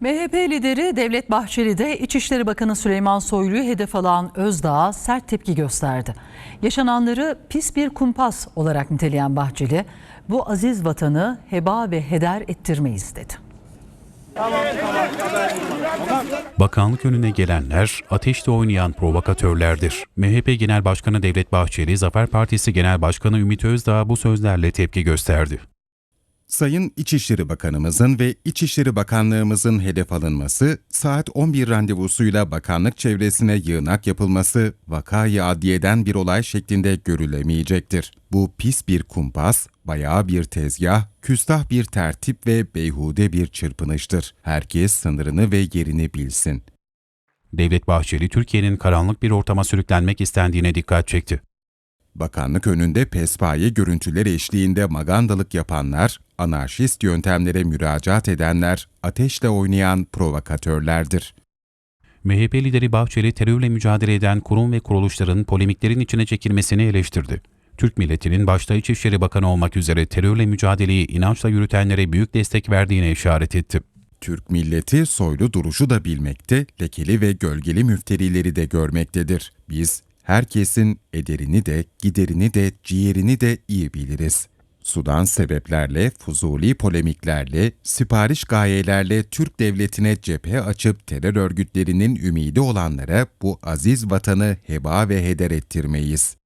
MHP lideri Devlet Bahçeli de İçişleri Bakanı Süleyman Soylu'yu hedef alan Özdağ'a sert tepki gösterdi. Yaşananları pis bir kumpas olarak niteleyen Bahçeli, bu aziz vatanı heba ve heder ettirmeyiz dedi. Bakanlık önüne gelenler ateşle oynayan provokatörlerdir. MHP Genel Başkanı Devlet Bahçeli, Zafer Partisi Genel Başkanı Ümit Özdağ bu sözlerle tepki gösterdi. Sayın İçişleri Bakanımızın ve İçişleri Bakanlığımızın hedef alınması, saat 11 randevusuyla bakanlık çevresine yığınak yapılması, vakayı adliyeden bir olay şeklinde görülemeyecektir. Bu pis bir kumpas, bayağı bir tezgah, küstah bir tertip ve beyhude bir çırpınıştır. Herkes sınırını ve yerini bilsin. Devlet Bahçeli, Türkiye'nin karanlık bir ortama sürüklenmek istendiğine dikkat çekti. Bakanlık önünde pespaye görüntüler eşliğinde magandalık yapanlar, anarşist yöntemlere müracaat edenler, ateşle oynayan provokatörlerdir. MHP lideri Bahçeli, terörle mücadele eden kurum ve kuruluşların polemiklerin içine çekilmesini eleştirdi. Türk milletinin başta İçişleri Bakanı olmak üzere terörle mücadeleyi inançla yürütenlere büyük destek verdiğine işaret etti. Türk milleti soylu duruşu da bilmekte, lekeli ve gölgeli müfterileri de görmektedir. Biz herkesin ederini de, giderini de, ciğerini de iyi biliriz. Sudan sebeplerle, fuzuli polemiklerle, sipariş gayelerle Türk devletine cephe açıp terör örgütlerinin ümidi olanlara bu aziz vatanı heba ve heder ettirmeyiz.